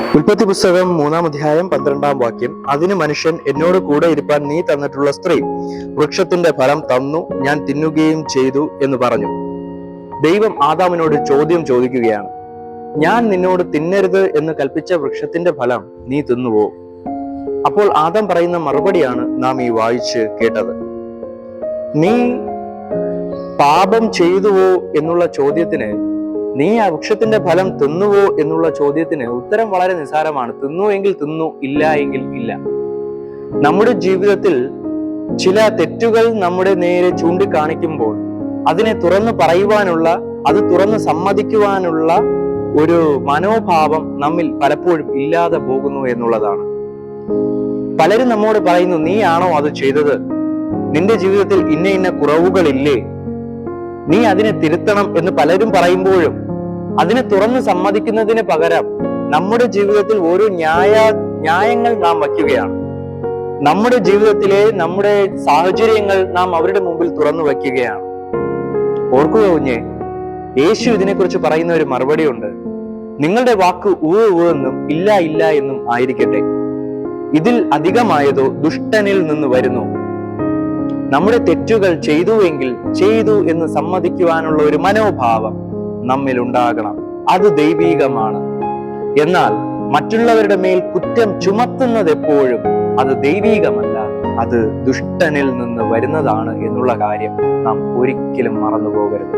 ഉൽപ്പത്തി പുസ്തകം മൂന്നാം അധ്യായം പന്ത്രണ്ടാം വാക്യം. അതിന് മനുഷ്യൻ എന്നോട് കൂടെ ഇരിപ്പാൻ നീ തന്നിട്ടുള്ള സ്ത്രീ വൃക്ഷത്തിന്റെ ഫലം തന്നു ഞാൻ തിന്നുകയും ചെയ്തു എന്ന് പറഞ്ഞു. ദൈവം ആദാമിനോട് ചോദ്യം ചോദിക്കുകയാണ്. ഞാൻ നിന്നോട് തിന്നരുത് എന്ന് കൽപ്പിച്ച വൃക്ഷത്തിന്റെ ഫലം നീ തിന്നുവോ? അപ്പോൾ ആദാം പറയുന്ന മറുപടിയാണ് നാം ഈ വായിച്ച് കേട്ടത്. നീ പാപം ചെയ്തുവോ എന്നുള്ള ചോദ്യത്തിന് നീ ആ വൃക്ഷത്തിന്റെ ഫലം തിന്നുവോ എന്നുള്ള ചോദ്യത്തിന് ഉത്തരം വളരെ നിസാരമാണ് തിന്നു എങ്കിൽ തിന്നു ഇല്ല എങ്കിൽ ഇല്ല. നമ്മുടെ ജീവിതത്തിൽ ചില തെറ്റുകൾ നമ്മുടെ നേരെ ചൂണ്ടിക്കാണിക്കുമ്പോൾ അതിനെ തുറന്നു പറയുവാനുള്ള അത് തുറന്ന് സമ്മതിക്കുവാനുള്ള ഒരു മനോഭാവം നമ്മിൽ പലപ്പോഴും ഇല്ലാതെ പോകുന്നു എന്നുള്ളതാണ്. പലരും നമ്മോട് പറയുന്നു നീയാണോ അത് ചെയ്തത്? നിന്റെ ജീവിതത്തിൽ ഇന്ന ഇന്ന കുറവുകളില്ലേ? നീ അതിനെ തിരുത്തണം എന്ന് പലരും പറയുമ്പോഴും അതിനെ തുറന്ന് സമ്മതിക്കുന്നതിന് പകരം നമ്മുടെ ജീവിതത്തിൽ ഓരോ ന്യായ ന്യായങ്ങൾ നാം വയ്ക്കുകയാണ്. നമ്മുടെ ജീവിതത്തിലെ നമ്മുടെ സാഹചര്യങ്ങൾ നാം അവരുടെ മുമ്പിൽ തുറന്നു വയ്ക്കുകയാണ്. ഓർക്കുക കുഞ്ഞെ? യേശു ഇതിനെക്കുറിച്ച് പറയുന്ന ഒരു മറുപടി ഉണ്ട്. നിങ്ങളുടെ വാക്ക് ഊ ഊ എന്നും ഇല്ല ഇല്ല എന്നും ആയിരിക്കട്ടെ. ഇതിൽ അധികമായതോ ദുഷ്ടനിൽ നിന്ന് വരുന്നു. നമ്മുടെ തെറ്റുകൾ ചെയ്തുവെങ്കിൽ ചെയ്തു എന്ന് സമ്മതിക്കുവാനുള്ള ഒരു മനോഭാവം നമ്മിൽ ഉണ്ടാകണം അത് ദൈവീകമാണ്. എന്നാൽ മറ്റുള്ളവരുടെ മേൽ കുറ്റം ചുമത്തുന്നത് എപ്പോഴും അത് ദൈവീകമല്ല. അത് ദുഷ്ടനിൽ നിന്ന് വരുന്നതാണ് എന്നുള്ള കാര്യം നാം ഒരിക്കലും മറന്നു പോകരുത്